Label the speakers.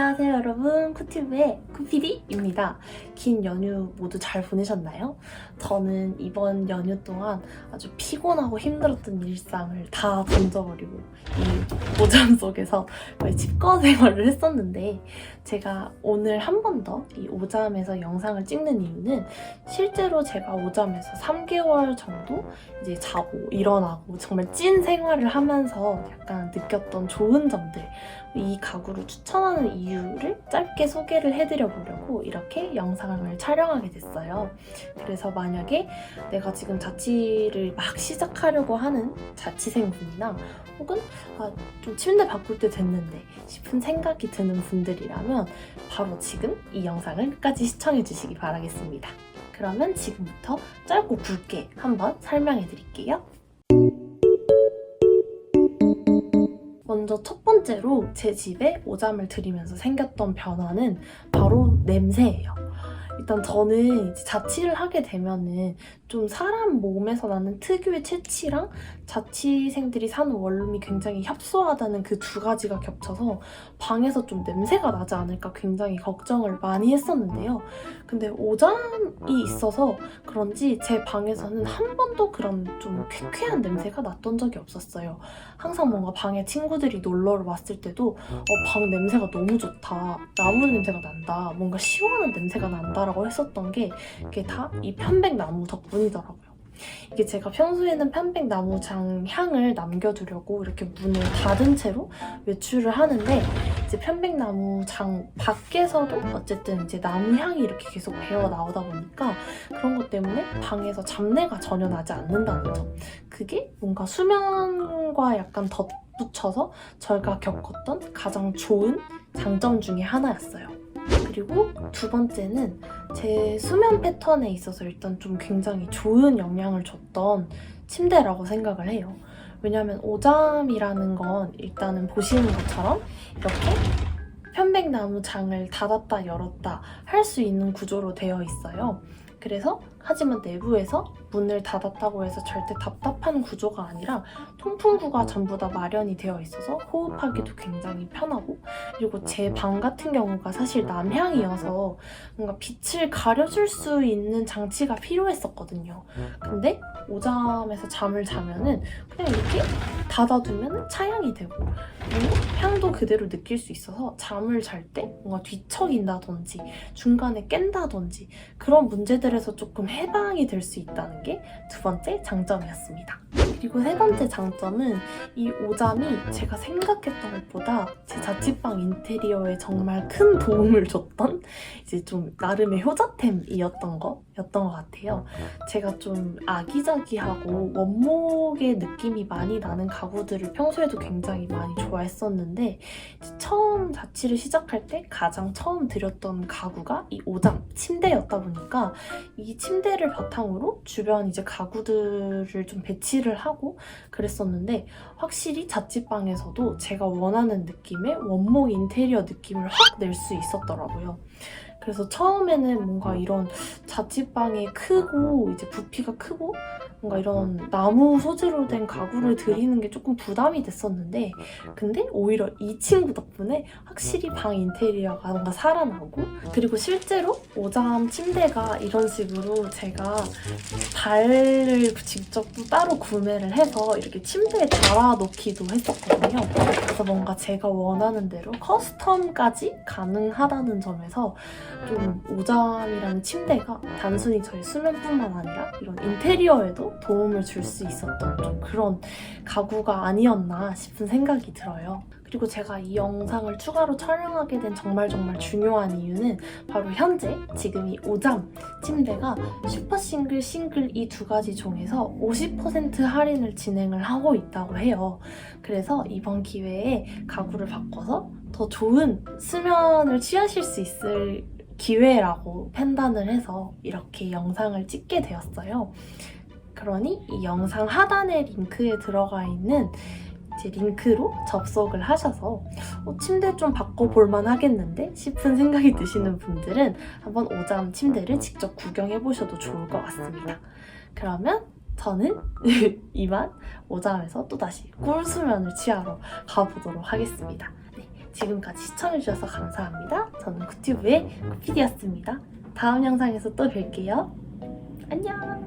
Speaker 1: 안녕하세요 여러분. 쿠튜브의 쿠피디입니다. 긴 연휴 모두 잘 보내셨나요? 저는 이번 연휴 동안 아주 피곤하고 힘들었던 일상을 다 던져버리고 이 오잠 속에서 거의 집거 생활을 했었는데 제가 오늘 한 번 더 이 오잠에서 영상을 찍는 이유는 실제로 제가 오잠에서 3개월 정도 이제 자고 일어나고 정말 찐 생활을 하면서 약간 느꼈던 좋은 점들 이 가구를 추천하는 이유를 짧게 소개를 해드려 보려고 이렇게 영상을 촬영하게 됐어요. 그래서 만약에 내가 지금 자취를 막 시작하려고 하는 자취생분이나 혹은 아, 좀 침대 바꿀 때 됐는데 싶은 생각이 드는 분들이라면 바로 지금 이 영상을 끝까지 시청해 주시기 바라겠습니다. 그러면 지금부터 짧고 굵게 한번 설명해 드릴게요. 먼저 첫 번째로 제 집에 오잠을 들이면서 생겼던 변화는 바로 냄새예요. 일단 저는 자취를 하게 되면은 좀 사람 몸에서 나는 특유의 채취랑 자취생들이 사는 원룸이 굉장히 협소하다는 그 두 가지가 겹쳐서 방에서 좀 냄새가 나지 않을까 굉장히 걱정을 많이 했었는데요. 근데 오잠이 있어서 그런지 제 방에서는 한 번도 그런 좀 쾌쾌한 냄새가 났던 적이 없었어요. 항상 뭔가 방에 친구들이 놀러 왔을 때도 어, 방 냄새가 너무 좋다. 나무 냄새가 난다. 뭔가 시원한 냄새가 난다 라고 했었던 게 이게 다 이 편백나무 덕분이더라고요. 이게 제가 평소에는 편백나무 장 향을 남겨두려고 이렇게 문을 닫은 채로 외출을 하는데 이제 편백나무 장 밖에서도 어쨌든 이제 나무 향이 이렇게 계속 배어 나오다 보니까 그런 것 때문에 방에서 잡내가 전혀 나지 않는다는 점. 그게 뭔가 수면과 약간 덧붙여서 저희가 겪었던 가장 좋은 장점 중에 하나였어요. 그리고 두 번째는 제 수면 패턴에 있어서 일단 좀 굉장히 좋은 영향을 줬던 침대라고 생각을 해요. 왜냐하면 오잠이라는 건 일단은 보시는 것처럼 이렇게 편백나무 장을 닫았다 열었다 할 수 있는 구조로 되어 있어요. 그래서 하지만 내부에서 문을 닫았다고 해서 절대 답답한 구조가 아니라 통풍구가 전부 다 마련이 되어 있어서 호흡하기도 굉장히 편하고 그리고 제 방 같은 경우가 사실 남향이어서 뭔가 빛을 가려줄 수 있는 장치가 필요했었거든요. 근데 오잠에서 잠을 자면은 그냥 이렇게 닫아두면 차양이 되고 그리고 향도 그대로 느낄 수 있어서 잠을 잘 때 뭔가 뒤척인다든지 중간에 깬다든지 그런 문제들에서 조금 해 방이 될 수 있다는 게 두 번째 장점이었습니다. 그리고 세 번째 장점은 이 오잠이 제가 생각했던 것보다 제 자취방 인테리어에 정말 큰 도움을 줬던 이제 좀 나름의 효자템이었던 거였던 것 같아요. 제가 좀 아기자기하고 원목의 느낌이 많이 나는 가구들을 평소에도 굉장히 많이 좋아했었는데 처음 자취를 시작할 때 가장 처음 들였던 가구가 이 오잠 침대였다 보니까 이 침대 를 바탕으로 주변 이제 가구들을 좀 배치를 하고 그랬었는데 확실히 자취방에서도 제가 원하는 느낌의 원목 인테리어 느낌을 확 낼 수 있었더라고요. 그래서 처음에는 뭔가 이런 자취방이 크고 이제 부피가 크고 뭔가 이런 나무 소재로 된 가구를 들이는 게 조금 부담이 됐었는데 근데 오히려 이 친구 덕분에 확실히 방 인테리어가 뭔가 살아나고 그리고 실제로 오잠 침대가 이런 식으로 제가 발을 직접 또 따로 구매를 해서 이렇게 침대에 달아놓기도 했었거든요. 그래서 뭔가 제가 원하는 대로 커스텀까지 가능하다는 점에서 좀 오잠이라는 침대가 단순히 저희 수면뿐만 아니라 이런 인테리어에도 도움을 줄 수 있었던 좀 그런 가구가 아니었나 싶은 생각이 들어요. 그리고 제가 이 영상을 추가로 촬영하게 된 정말 정말 중요한 이유는 바로 현재 지금 이 오잠 침대가 슈퍼 싱글, 싱글 이 두 가지 종에서 50% 할인을 진행을 하고 있다고 해요. 그래서 이번 기회에 가구를 바꿔서 더 좋은 수면을 취하실 수 있을 기회라고 판단을 해서 이렇게 영상을 찍게 되었어요. 그러니 이 영상 하단의 링크에 들어가 있는 이제 링크로 접속을 하셔서 어, 침대 좀 바꿔볼만 하겠는데 싶은 생각이 드시는 분들은 한번 오잠 침대를 직접 구경해 보셔도 좋을 것 같습니다. 그러면 저는 이만 오잠에서 또다시 꿀수면을 취하러 가보도록 하겠습니다. 네, 지금까지 시청해주셔서 감사합니다. 저는 구튜브의 구피디였습니다. 다음 영상에서 또 뵐게요. 안녕!